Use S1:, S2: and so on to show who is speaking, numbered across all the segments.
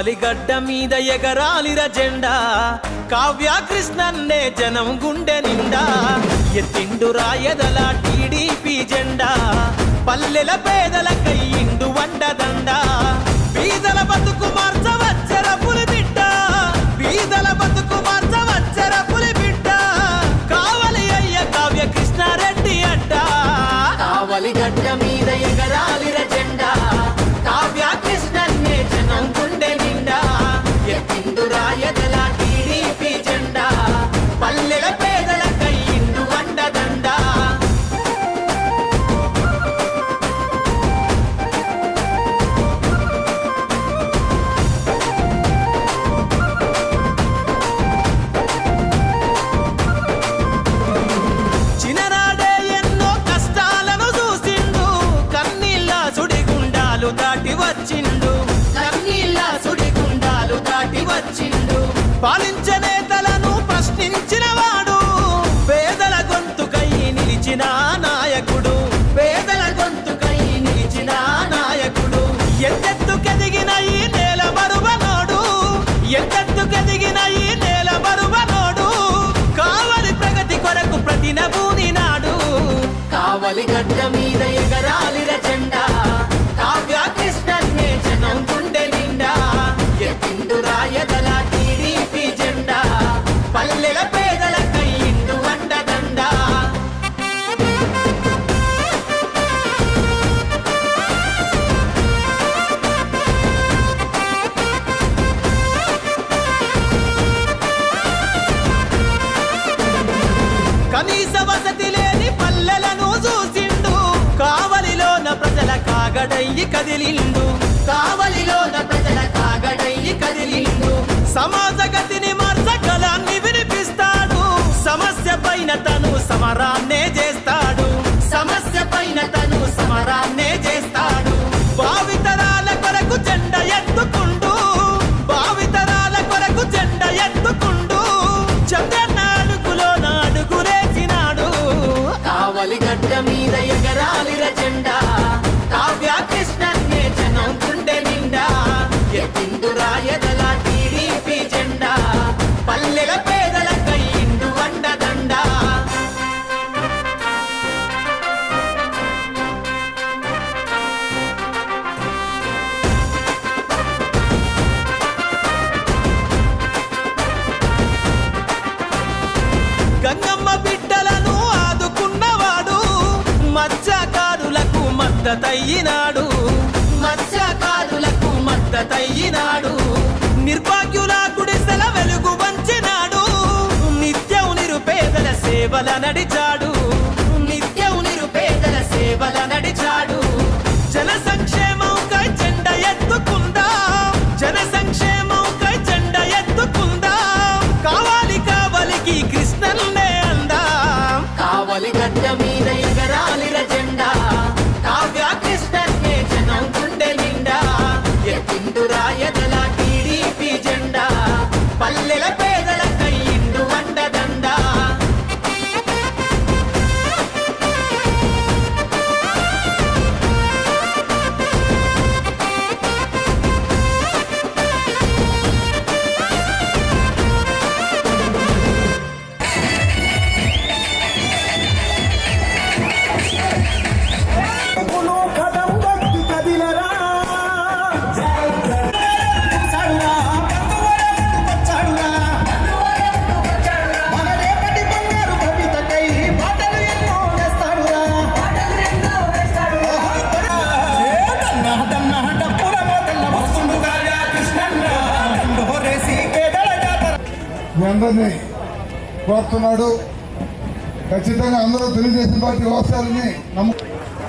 S1: కావలి మీద ఎగరాలిర జెండా. కావ్య కృష్ణన్నే జనం గుండె నిండా. ఎత్తిండు రాయదల టీడీపీ జెండా. పల్లెల పేదల కయ్యిండు వండదండా. కావలి గడ్డ మీద ఎగరాలిర జెండా కావ్య కృష్ణన్నే జనం గుండె నిండా. ఎత్తిండు రాయదల కాగడయ్యి కదిలిండు కావలిలో ప్రజల కాగడయ్యి కదిలిండు సమాజ గతిని మార్చగలాన్ని వినిపిస్తాడు. సమస్య పైన తను సమరాన్నే చేస్తాడు. సమస్య పైన తను సమరాన్నే చేస్తాడు. సేవల నడిచాడు
S2: మీ కోరుతున్నాడు. ఖచ్చితంగా అందరూ తెలుగుదేశం పార్టీ వస్తారని నమ్ము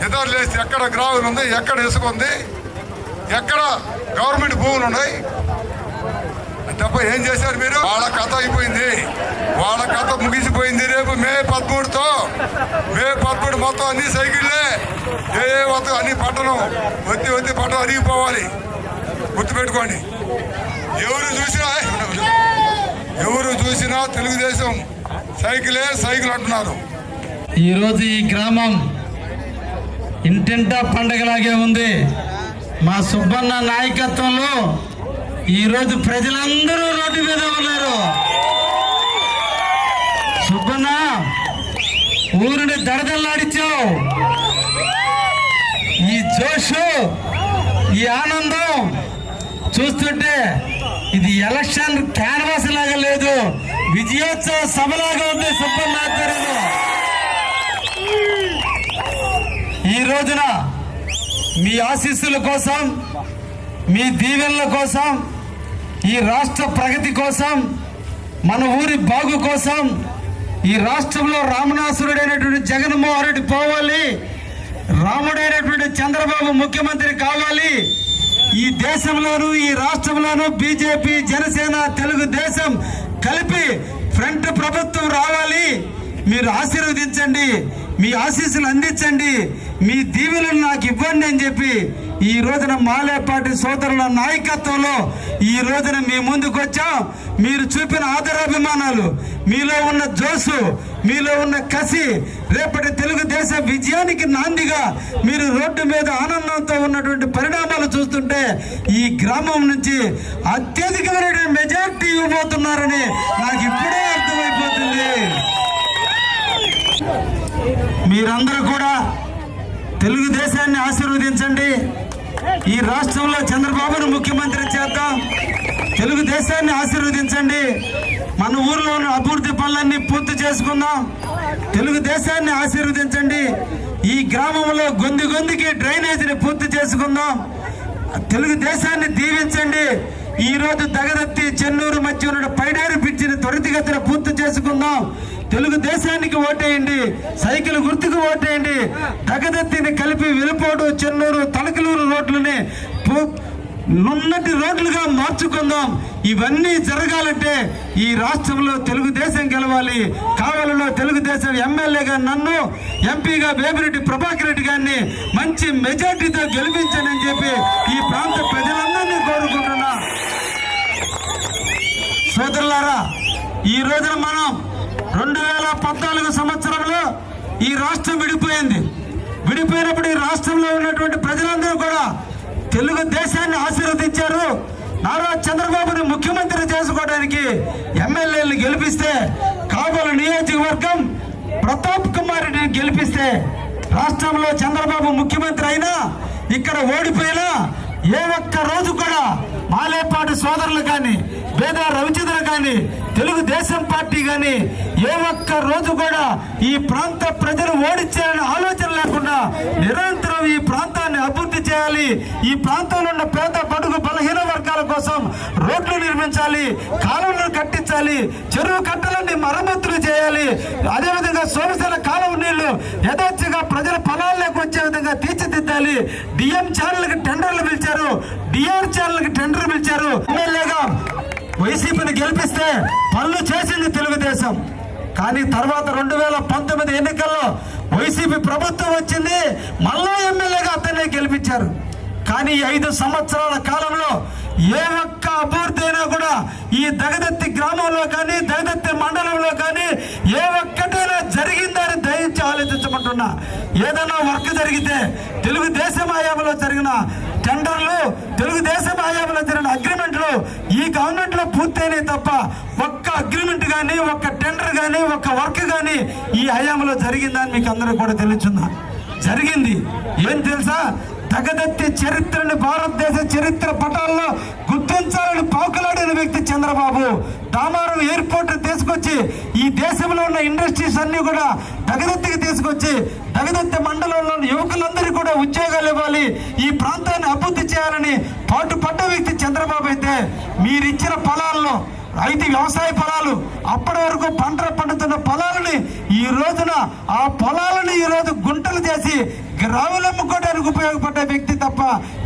S3: ఎదురు ఎక్కడ గ్రామం ఉంది ఎక్కడ ఇసుక ఉంది ఎక్కడ గవర్నమెంట్ భూములు ఉన్నాయి? తప్ప ఏం చేశారు మీరు? వాళ్ళ కథ అయిపోయింది. వాళ్ళ కథ ముగిసిపోయింది రేపు మే పదమూడుతో. మే పదమూడు మొత్తం అన్ని సైకిళ్ళే. ఏ ఏ మొత్తం అన్ని పట్టణం వత్తి వత్తి పట్టణం అరిగిపోవాలి. గుర్తుపెట్టుకోండి. ఎవరు చూసినా ఎవరు చూసినా తెలుగుదేశం సైకిలే సైకిల్ అంటున్నారు.
S4: ఈరోజు ఈ గ్రామం ఇంటింటా పండగలాగే ఉంది. మా సుబ్బన్న నాయకత్వంలో ఈరోజు ప్రజలందరూ రోడ్డు మీద ఉన్నారు. సుబ్బన్న ఊరిని దడదల్లాడించావు ఈ జోషు ఈ ఆనందం చూస్తుంటే ఇది ఎలక్షన్ క్యాన్వాస్ లాగా లేదు. విజయోత్సవ సభలాగా ఉంది సుబ్బన్న ఆధ్వర్యంలో ఈ రోజున మీ ఆశీస్సుల కోసం మీ దీవెనల కోసం ఈ రాష్ట్ర ప్రగతి కోసం మన ఊరి బాగు కోసం ఈ రాష్ట్రంలో రామనాసురుడైనటువంటి జగన్మోహన్ రెడ్డి పోవాలి. రాముడైనటువంటి చంద్రబాబు ముఖ్యమంత్రి కావాలి. ఈ దేశంలోనూ ఈ రాష్ట్రంలోనూ బీజేపీ జనసేన తెలుగుదేశం కలిపి ఫ్రంట్ ప్రభుత్వం రావాలి. మీరు ఆశీర్వదించండి మీ ఆశీస్సులు అందించండి మీ దీవులను నాకు ఇవ్వండి అని చెప్పి ఈ రోజున మాలేపాటి సోదరుల నాయకత్వంలో ఈ రోజున మీ ముందుకు వచ్చాం మీరు చూపిన ఆదరాభిమానాలు మీలో ఉన్న జోసు మీలో ఉన్న కసి రేపటి తెలుగుదేశం విజయానికి నాందిగా మీరు రోడ్డు మీద ఆనందంతో ఉన్నటువంటి పరిణామాలు చూస్తుంటే ఈ గ్రామం నుంచి అత్యధికమైన మెజార్టీ ఇవ్వబోతున్నారని నాకు ఇప్పుడే అర్థమైపోతుంది. మీరందరూ కూడా తెలుగుదేశాన్ని ఆశీర్వదించండి. ఈ రాష్ట్రంలో చంద్రబాబును ముఖ్యమంత్రి చేద్దాం. తెలుగుదేశాన్ని ఆశీర్వదించండి. మన ఊర్లో ఉన్న అభివృద్ధి పనులన్నీ పూర్తి చేసుకుందాం. తెలుగుదేశాన్ని ఆశీర్వదించండి. ఈ గ్రామంలో గొంది గొందికి డ్రైనేజీని పూర్తి చేసుకుందాం. తెలుగుదేశాన్ని దీవించండి. ఈరోజు తగదత్తి దగదత్తి చెన్నూరు మధ్య ఉన్న పైడేరు పిచ్చిని త్వరితగతిన పూర్తి చేసుకుందాం. తెలుగుదేశానికి ఓటేయండి. సైకిల్ గుర్తుకు ఓటేయండి. దగదత్తిని కలిపి వెలుపోడు చెన్నూరు తలకలూరు రోడ్లని నున్నటి రోడ్లుగా మార్చుకుందాం. ఇవన్నీ జరగాలంటే ఈ రాష్ట్రంలో తెలుగుదేశం గెలవాలి. కావలిలో తెలుగుదేశం ఎమ్మెల్యేగా నన్ను ఎంపీగా వేమిరెడ్డి ప్రభాకర్ రెడ్డి గారిని మంచి మెజార్టీతో గెలిపించానని చెప్పి ఈ ప్రాంత ప్రజలందరినీ కోరుకుంటున్నా. సోదరులారా ఈ రోజున మనం రెండు వేల పద్నాలుగు సంవత్సరంలో ఈ రాష్ట్రం విడిపోయింది. విడిపోయినప్పుడు ఈ రాష్ట్రంలో ఉన్నటువంటి ప్రజలందరూ కూడా తెలుగుదేశాన్ని ఆశీర్వదించారు. నారా చంద్రబాబుని ముఖ్యమంత్రి చేసుకోవడానికి ఎమ్మెల్యేలు గెలిపిస్తే కాబోలు నియోజకవర్గం ప్రతాప్ కుమార్ రెడ్డిని గెలిపిస్తే రాష్ట్రంలో చంద్రబాబు ముఖ్యమంత్రి అయినా ఇక్కడ ఓడిపోయినా ఏ ఒక్క రోజు కూడా మాలేపాటి సోదరులు కానీ వేద రవిచంద్ర కానీ తెలుగుదేశం పార్టీ కానీ ఏ ఒక్క రోజు కూడా ఈ ప్రాంత ప్రజలు ఓడించాలనే ఆలోచన లేకుండా నిరంతరం ఈ ప్రాంతాన్ని అభివృద్ధి చేయాలి. ఈ ప్రాంతంలో ఉన్న పేద బడుగు బలహీన వర్గాల కోసం రోడ్లు నిర్మించాలి కాలువలు కట్టించాలి చెరువు కట్టలన్నీ మరమ్మతులు చేయాలి. అదేవిధంగా సోమశీల కాలువ నీళ్ళు యథేచ్ఛగా ప్రజల పొలాల్లోకి వచ్చే విధంగా తీర్చిదిద్దాలి. డిఎం ఛానల్కి టెండర్లు పిలిచారు. డిఆర్ ఛానల్కి టెండర్ పిలిచారు. ఎమ్మెల్యేగా వైసీపీని గెలిపిస్తే పనులు చేసింది తెలుగుదేశం. కానీ తర్వాత రెండు వేల పంతొమ్మిది ఎన్నికల్లో వైసీపీ ప్రభుత్వం వచ్చింది మళ్ళా ఎమ్మెల్యేగా అతన్నే గెలిపించారు. కానీ ఐదు సంవత్సరాల కాలంలో ఏ ఒక్క అభివృద్ధి అయినా కూడా ఈ దగదత్తి గ్రామంలో కానీ దగదత్తి మండలంలో కానీ ఏ ఒక్కటైనా జరిగిందని దయించి ఆలోచించమంటున్నా. ఏదైనా వర్క్ జరిగితే తెలుగుదేశం హయాంలో జరిగిన టెండర్లు తెలుగుదేశం హయాంలో జరిగిన అగ్రిమెంట్లు ఈ గవర్నమెంట్లో పూర్తయినాయి తప్ప ఒక్క అగ్రిమెంట్ కానీ ఒక్క టెండర్ కానీ ఒక్క వర్క్ కానీ ఈ హయాంలో జరిగిందని మీకు అందరూ కూడా తెలుస్తుందా? జరిగింది. ఏం తెలుసా? తగదత్తి చరిత్రని భారతదేశ చరిత్ర పటాల్లో గుర్తించాలని పాకులాడిన వ్యక్తి చంద్రబాబు. దామారం ఎయిర్పోర్ట్ తీసుకొచ్చి ఈ దేశంలో ఉన్న ఇండస్ట్రీస్ అన్ని కూడా తగదత్తికి తీసుకొచ్చి ఎగదత్తి మండలంలో యువకులందరూ కూడా ఉద్యోగాలు ఇవ్వాలి ఈ ప్రాంతాన్ని అభివృద్ధి చేయాలని పాటు పడ్డ వ్యక్తి చంద్రబాబు అయితే మీరిచ్చిన పొలాల్లో రైతు వ్యవసాయ పొలాలు అప్పటి వరకు పంటలు పండుతున్న పొలాలని ఈ రోజున ఆ పొలాలను ఈ రోజు గుంటలు చేసి గ్రాములు అమ్ముకోవడానికి ఉపయోగపడ్డ వ్యక్తి తప్ప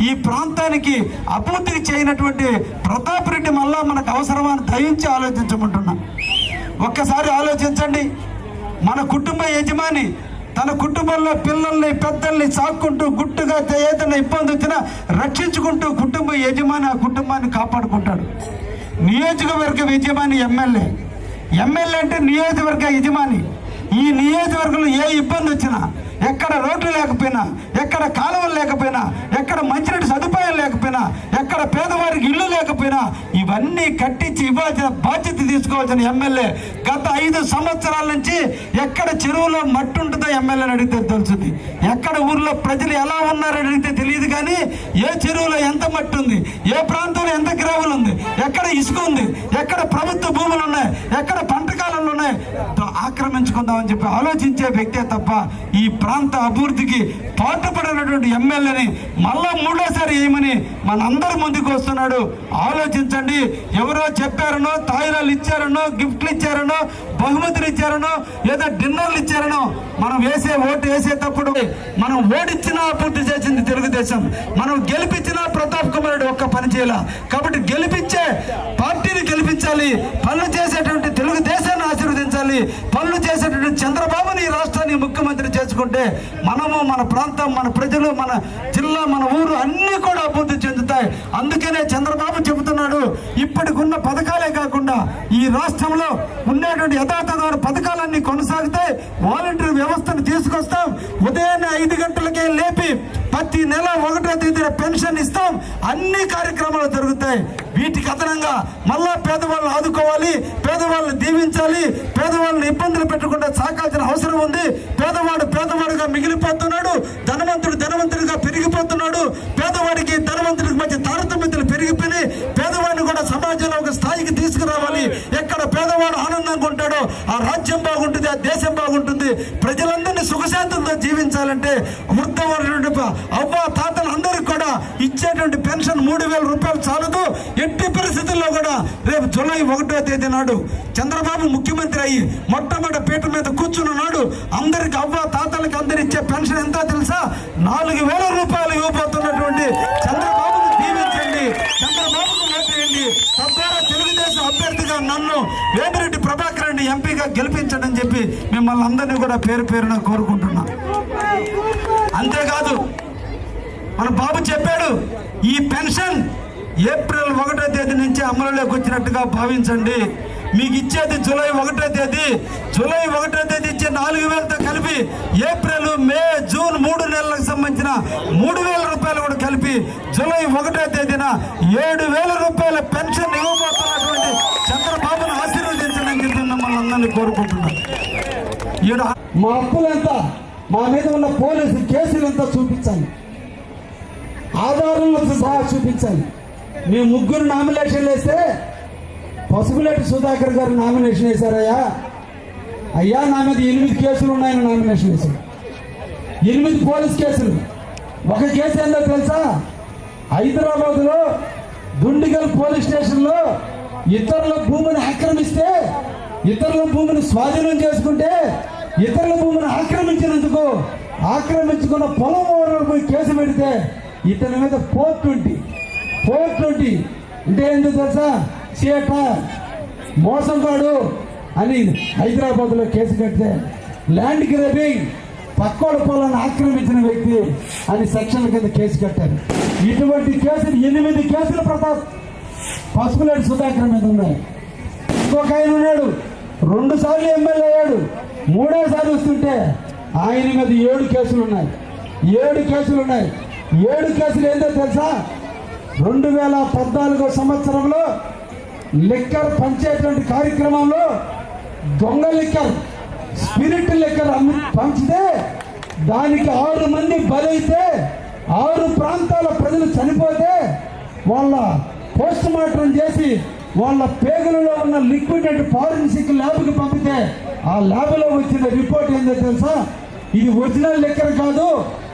S4: ఈ ప్రాంతానికి అభివృద్ధికి చేయనటువంటి ప్రతాప్ రెడ్డి మళ్ళా మనకు అవసరమని దయించి ఆలోచించమంటున్నా. ఒక్కసారి ఆలోచించండి. మన కుటుంబ యజమాని తన కుటుంబంలో పిల్లల్ని పెద్దల్ని సాక్కుంటూ గుట్టుగా ఏదైనా ఇబ్బంది వచ్చినా రక్షించుకుంటూ కుటుంబ యజమాని ఆ కుటుంబాన్ని కాపాడుకుంటాడు. నియోజకవర్గ యజమాని ఎమ్మెల్యే. ఎమ్మెల్యే అంటే నియోజకవర్గ యజమాని. ఈ నియోజకవర్గంలో ఏ ఇబ్బంది వచ్చినా ఎక్కడ రోడ్లు లేకపోయినా ఎక్కడ కాలువలు లేకపోయినా ఎక్కడ మంచినీటి సదుపాయం లేకపోయినా ఎక్కడ పేదవారికి ఇల్లు లేకపోయినా ఇవన్నీ కట్టించి ఇవ్వాల్సిన బాధ్యత తీసుకోవాల్సిన ఎమ్మెల్యే గత ఐదు సంవత్సరాల నుంచి ఎక్కడ చెరువులో మట్టి ఉంటుందో ఎమ్మెల్యేని అడిగితే తెలుస్తుంది ఎక్కడ ఊర్లో ప్రజలు ఎలా ఉన్నారని అడిగితే తెలియదు కానీ ఏ చెరువులో ఎంత మట్టి ఉంది ఏ ప్రాంతంలో ఎంత గ్రావులు ఉంది ఎక్కడ ఇసుక ఉంది ఎక్కడ ప్రభుత్వ భూములు ఉన్నాయి ఎక్కడ పంట కాలంలో ఉన్నాయి ఆక్రమించుకుందామని చెప్పి ఆలోచించే వ్యక్తే తప్ప ఈ ప్రాంత అభివృద్ధికి పాటుపడినటువంటి ఎమ్మెల్యేని మళ్ళా మూడోసారి ఏమని మనందరి ముందుకు వస్తున్నాడు. ఆలోచించండి. ఎవరో చెప్పారనో తాయిలాలు ఇచ్చారనో గిఫ్ట్లు ఇచ్చారనో బహుమతులు ఇచ్చారనో లేదా డిన్నర్లు ఇచ్చారనో మనం వేసే ఓటు వేసేటప్పుడు మనం ఓడిచ్చినా పూర్తి చేసింది తెలుగుదేశం. మనం గెలిపించినా ప్రతాప్ కుమార్ రెడ్డి ఒక్క పని చేయాల. కాబట్టి గెలిపించే పార్టీని గెలిపించాలి. పనులు చేసేటువంటి తెలుగుదేశాన్ని ఆశీర్వదించాలి. పనులు చేసేటువంటి చంద్రబాబుని ఈ రాష్ట్రాన్ని ముఖ్యమంత్రి చేసుకుంటే మనము మన ప్రాంతం మన ప్రజలు మన జిల్లా మన ఊరు అన్నీ కూడా అభివృద్ధి చెందుతాయి. అందుకనే చంద్రబాబు చెబుతున్నాడు ఇప్పటికున్న పథకాలే కాకుండా ఈ రాష్ట్రంలో ఉండేటువంటి యథాతథమైన పథకాలన్నీ కొనసాగుతాయి వాలంటీర్ వ్యవస్థను తీసుకొస్తాం. ఉదయాన్నే ఐదు గంటలకే లేపి ప్రతి నెల ఒకటో తేదీన పెన్షన్ ఇస్తాం. అన్ని కార్యక్రమాలు జరుగుతాయి. వీటికి అదనంగా మళ్ళా పేదవాళ్ళని ఆదుకోవాలి పేదవాళ్ళని దీవించాలి పేదవాళ్ళని ఇబ్బందులు పెట్టకుండా సాకాల్సిన అవసరం ఉంది. పేదవాడు పేదవాడుగా మిగిలిపోతున్నాడు ధనవంతుడు పెరిగిపోతున్నాడు. పేదవాడికి ధనవంతుడికి మధ్య తారతమ్యతలు పెరిగిపోయి పేదవాడిని కూడా సమాజంలో ఒక స్థాయికి తీసుకురావాలి. ఎక్కడ పేదవాడు ఆనందంగా ఉంటాడో ఆ రాజ్యం బాగుంటుంది ఆ దేశం బాగుంటుంది. ప్రజలందరినీ సుఖశాంతంతో జీవించాలంటే వృద్ధమైనటువంటి అవ్వ తాతలు అందరికి కూడా ఇచ్చేటువంటి పెన్షన్ మూడు వేల రూపాయలు చాలదు. ఎట్టి పరిస్థితుల్లో కూడా రేపు జూలై ఒకటో తేదీ నాడు చంద్రబాబు ముఖ్యమంత్రి అయ్యి మొట్టమొదటి పీట మీద కూర్చున్న నాడు అందరికి అవ్వ తాతలకి అందరు ఇచ్చే పెన్షన్ ఎంత తెలుసా? నాలుగు వేల రూపాయలు ఇవ్వబోతున్నటువంటి చంద్రబాబును దీవించండి చంద్రబాబును ఓటేయండి తద్వారా తెలుగుదేశం అభ్యర్థిగా నన్ను వేమిరెడ్డి ప్రభాకర్ రెడ్డి ఎంపీగా గెలిపించడం చెప్పి మిమ్మల్ని అందరినీ కూడా పేరు పేరున కోరుకుంటున్నా. అంతేకాదు మన బాబు చెప్పాడు ఈ పెన్షన్ ఏప్రిల్ ఒకటో తేదీ నుంచి అమలులోకి వచ్చినట్టుగా భావించండి. మీకు ఇచ్చేది జూలై ఒకటో తేదీ. జూలై ఒకటో తేదీ ఇచ్చే నాలుగు వేలతో కలిపి ఏప్రిల్ మే జూన్ మూడు నెలలకు సంబంధించిన మూడు వేల రూపాయలు కూడా కలిపి జూలై ఒకటో తేదీన ఏడు వేల రూపాయల పెన్షన్ ఇవ్వబోతున్నటువంటి చంద్రబాబును ఆశీర్వదించడం అని మమ్మల్ని అందరినీ కోరుకుంటున్నాను. మా అప్పులంతా మా మీద ఉన్న పోలీసు కేసులంతా చూపించాలి. ఆధారాలతో సహా చూపించాలి. మీ ముగ్గురు నామినేషన్లు వేస్తే పసుపులేటి సుధాకర్ గారు నామినేషన్ వేశారయ్యా. అయ్యా నా మీద ఎనిమిది కేసులు ఉన్నాయని నామినేషన్ వేశారు. ఎనిమిది పోలీస్ కేసులు. ఒక కేసు ఏందో తెలుసా? హైదరాబాద్లో దుండిగల్ పోలీస్ స్టేషన్లో ఇతరుల భూమిని ఆక్రమిస్తే ఇతరుల భూమిని స్వాధీనం చేసుకుంటే ఇతరుల భూమిని ఆక్రమించినందుకు ఆక్రమించుకున్న పొలం ఓనర్ పోయి కేసు పెడితే ఇతని మీద ఫోర్ ట్వంటీ ఫోర్ ట్వంటీ. అంటే ఏంటో తెలుసా? చీట మోసంగాడు అని హైదరాబాద్లో కేసు కడితే ల్యాండ్ గ్రేబింగ్ పక్కోడ పొలాన్ని ఆక్రమించిన వ్యక్తి అని సెక్షన్ల కింద కేసు కట్టారు. ఇటువంటి కేసులు ఎనిమిది కేసులు ప్రతాప్ పసుపులేడు సుధాకర్ మీద ఉన్నాయి. ఇంకొక ఆయన ఉన్నాడు. రెండు సార్లు ఎమ్మెల్యే అయ్యాడు. మూడోసారి వస్తుంటే ఆయన మీద ఏడు కేసులు ఉన్నాయి. ఏడు కేసులు ఉన్నాయి. ఏడు కేసులు ఏంటో తెలుసా? రెండు వేల పద్నాలుగో సంవత్సరంలో లిక్కర్ పంచేటువంటి కార్యక్రమంలో దొంగ లిక్కర్ స్పిరిట్ లిక్కర్ పంచితే దానికి ఆరు మంది బలైతే ఆరు ప్రాంతాల ప్రజలు చనిపోతే వాళ్ళ పోస్ట్ మార్టం చేసి వాళ్ళ పేగులలో ఉన్న లిక్విడ్ అండ్ ఫారెన్సిక్ ల్యాబ్కి పంపితే ఆ ల్యాబ్లో వచ్చిన రిపోర్ట్ ఏంటో తెలుసా? ఇది ఒరిజినల్ లెక్కర్ కాదు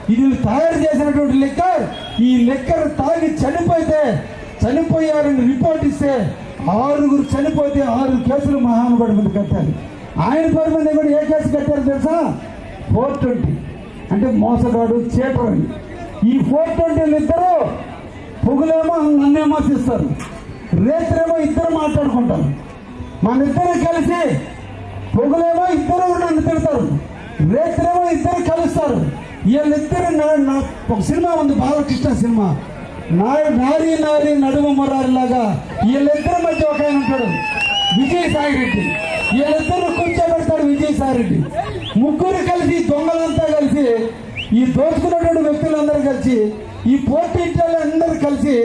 S4: ఇది తయారు చేసినటువంటి లెక్కర్. ఈ లెక్కర్ తాగి చనిపోతే చనిపోయారని రిపోర్ట్ ఇస్తే ఆరుగురు చనిపోతే ఆరు కేసులు మహానుభావుడి మీద కట్టారు. ఆయన పేరు మీద కూడా ఏ కేసు కట్టారు తెలుసా? Four twenty. అంటే మోసగాడు చేటర్ ఈ ఫోర్ ట్వంటీలు ఇద్దరు పొగులేమో నన్నేమో తీస్తారు రేత్రేమో ఇద్దరు మాట్లాడుకుంటారు. మనిద్దరు కలిసి పొగులేమో ఇద్దరు నన్ను తిడతారు. రేత్రేమో ఇద్దరు కలుస్తారు. వీళ్ళిద్దరు నా- ఒక సినిమా ఉంది బాలకృష్ణ సినిమా. నారి నారి నడుము మొరారిలాగా వీళ్ళిద్దరి మధ్య ఒక ఆయన ఉంటాడు విజయసాయి రెడ్డి వీళ్ళిద్దరు కూర్చోబెడతాడు విజయసాయి రెడ్డి ముగ్గురు కలిసి దొంగలంతా కలిసి ఈ దోచుకున్నటువంటి వ్యక్తులందరూ కలిసి ఈ పోటీ అందరూ కలిసి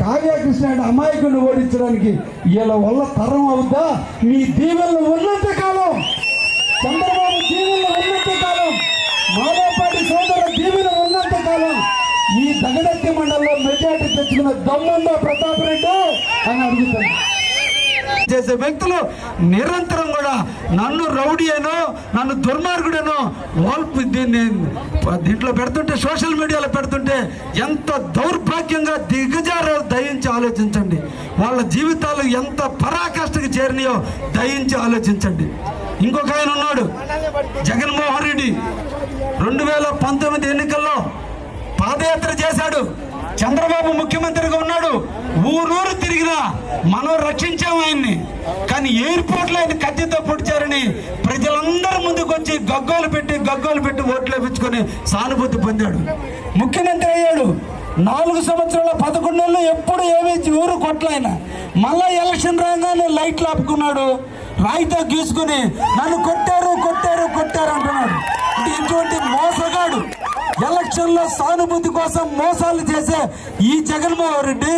S4: కావ్యకృష్ణ అమాయకుడిని ఓడించడానికి వీళ్ళ వల్ల తరం అవుద్దా? మీ దీవెనలు ఉన్నంత కాలం చంద్రబాబు దీవెనలు ఉన్నంత కాలం మాధవపాటి సోదరు దగదత్తి మండలంలో మెజార్టీ తెచ్చుకున్న దమ్ముందో ప్రతాప్ రెడ్డి అని అడుగుతాను. చేసే వ్యక్తులు నిరంతరం కూడా నన్ను రౌడీ అనో నన్ను దుర్మార్గుడనో వాళ్ళు దీన్ని దీంట్లో పెడుతుంటే సోషల్ మీడియాలో పెడుతుంటే ఎంత దౌర్భాగ్యంగా దిగజారో దయించి ఆలోచించండి. వాళ్ళ జీవితాలు ఎంత పరాకాష్ఠకు చేరినాయో దయించి ఆలోచించండి. ఇంకొక ఆయన ఉన్నాడు జగన్మోహన్ రెడ్డి. రెండు వేల పంతొమ్మిది ఎన్నిక పాదయాత్ర చేశాడు. చంద్రబాబు ముఖ్యమంత్రిగా ఉన్నాడు. ఊరూరు తిరిగినా మనం రక్షించాం ఆయన్ని. కానీ ఎయిర్పోర్ట్లో ఆయన కత్తితో పొడిచారని ప్రజలందరూ ముందుకు వచ్చి గగ్గోలు పెట్టి గగ్గోలు పెట్టి ఓట్లు వేపించుకొని సానుభూతి పొందాడు. ముఖ్యమంత్రి అయ్యాడు. నాలుగు సంవత్సరాల పదకొండు నెలలు ఎప్పుడు ఏమి ఊరు కొట్లైన మళ్ళా ఎలక్షన్ రాగానే లైట్లు ఆపుకున్నాడు. రాయితో గీసుకుని నన్ను కొట్టారు కొట్టారు కొట్టారు అంటున్నాడు. ఇటువంటి మోసగాడు ఎలక్షన్లో సానుభూతి కోసం మోసాలు చేసే ఈ జగన్మోహన్ రెడ్డి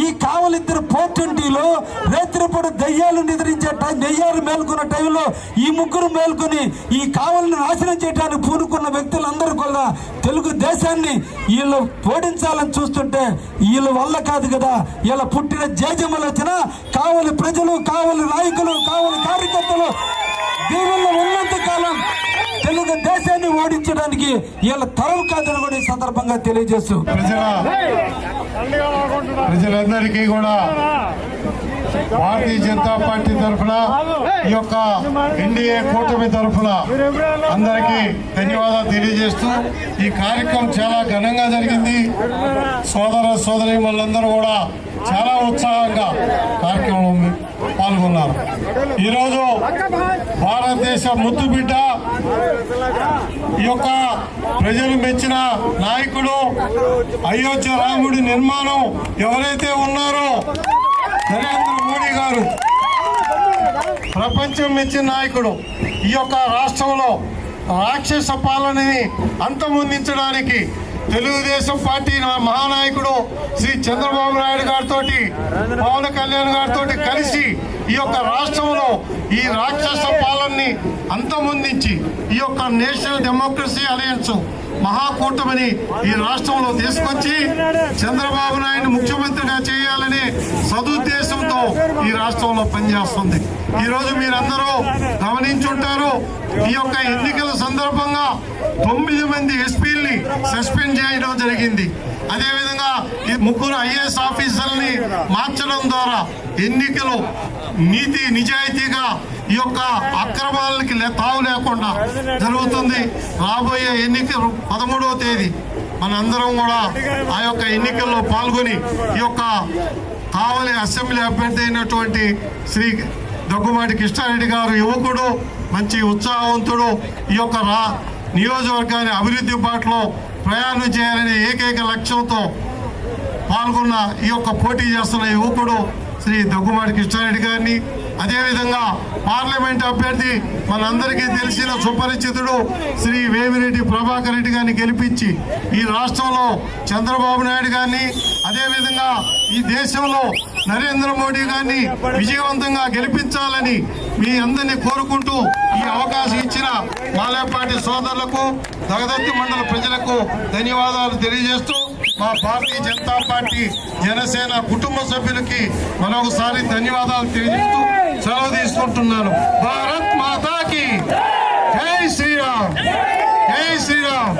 S4: ఈ కావలిద్దరు పోర్టంటీలో రేత్రిపూట దయ్యాలు నిద్రించే టైం దయ్యాలు మేల్కొన్న టైంలో ఈ ముగ్గురు మేల్కొని ఈ కావలిని నాశనం చేయడానికి పూనుకున్న వ్యక్తులందరూ కూడా తెలుగు దేశాన్ని వీళ్ళు ఓడించాలని చూస్తుంటే వీళ్ళ వల్ల కాదు కదా. వీళ్ళ పుట్టిన జేజమ్మలు వచ్చిన కావలి ప్రజలు కావలి నాయకులు కావలి కార్యకర్తలు దీవుల్లో ఉన్నంత కాలం తెలుగు దేశాన్ని ఓడించడానికి వీళ్ళ తరం కాదని కూడా ఈ సందర్భంగా తెలియజేస్తూ
S5: ప్రజలందరికీ కూడా భారతీయ జనతా పార్టీ తరఫున ఈ యొక్క ఎన్డీఏ కూటమి తరఫున అందరికీ ధన్యవాదాలు తెలియజేస్తూ ఈ కార్యక్రమం చాలా ఘనంగా జరిగింది. సోదర సోదరి వాళ్ళందరూ కూడా చాలా ఉత్సాహంగా కార్యక్రమంలో పాల్గొన్నారు. ఈరోజు భారతదేశ ముద్దు బిడ్డ ఈ యొక్క ప్రజలు మెచ్చిన నాయకుడు అయోధ్య రాముడి నిర్మాణం ఎవరైతే ఉన్నారో నరేంద్ర మోడీ గారు ప్రపంచం మెచ్చిన నాయకుడు ఈ యొక్క రాష్ట్రంలో రాక్షస పాలనని అంతమొందించడానికి తెలుగుదేశం పార్టీ నా మహానాయకుడు శ్రీ చంద్రబాబు నాయుడు గారితో పవన్ కళ్యాణ్ గారితో కలిసి ఈ యొక్క రాష్ట్రంలో ఈ రాక్షస పాలనని అంతమొందించి ఈ యొక్క నేషనల్ డెమోక్రసీ అలయన్స్ మహాకూటమిని ఈ రాష్ట్రంలో తీసుకొచ్చి చంద్రబాబు నాయుడు ముఖ్యమంత్రిగా చేయాలనే సదుద్దేశంతో ఈ రాష్ట్రంలో పనిచేస్తుంది. ఈరోజు మీరందరూ గమనించుంటారు ఈ యొక్క ఎన్నికల సందర్భంగా తొమ్మిది మంది ఎస్పీల్ని సస్పెండ్ చేయడం జరిగింది. అదేవిధంగా ఈ ముగ్గురు ఐఏఎస్ ఆఫీసర్ని మార్చడం ద్వారా ఎన్నికలు నీతి నిజాయితీగా ఈ యొక్క అక్రమాలకి తావు లేకుండా జరుగుతుంది. రాబోయే ఎన్నికలు పదమూడవ తేదీ. మనందరం కూడా ఆ యొక్క ఎన్నికల్లో పాల్గొని ఈ యొక్క కావలి అసెంబ్లీ అభ్యర్థి అయినటువంటి శ్రీ దగ్గుమాటి కృష్ణారెడ్డి గారు యువకుడు మంచి ఉత్సాహవంతుడు. ఈ యొక్క రా నియోజకవర్గాన్ని అభివృద్ధి బాటలో ప్రయాణం చేయాలనే ఏకైక లక్ష్యంతో పాల్గొన్న ఈ యొక్క పోటీ చేస్తున్న యువకుడు శ్రీ దగ్గుమాటి కృష్ణారెడ్డి గారిని. అదేవిధంగా పార్లమెంట్ అభ్యర్థి మనందరికీ తెలిసిన సుపరిచితుడు శ్రీ వేమిరెడ్డి ప్రభాకర్ రెడ్డి గారిని గెలిపించి ఈ రాష్ట్రంలో చంద్రబాబు నాయుడు గారిని అదేవిధంగా ఈ దేశంలో నరేంద్ర మోడీ గారిని విజయవంతంగా గెలిపించాలని మీ అందరినీ కోరుకుంటూ ఈ అవకాశం ఇచ్చిన మాలేపాటి సోదరులకు దగదత్తి మండల ప్రజలకు ధన్యవాదాలు తెలియజేస్తూ మా భారతీయ జనతా పార్టీ జనసేన కుటుంబ సభ్యులకి మరొకసారి ధన్యవాదాలు తెలియజేస్తూ సెలవు తీసుకుంటున్నాను. భారత్ మాతాకి. జై శ్రీరామ్. జై శ్రీరామ్.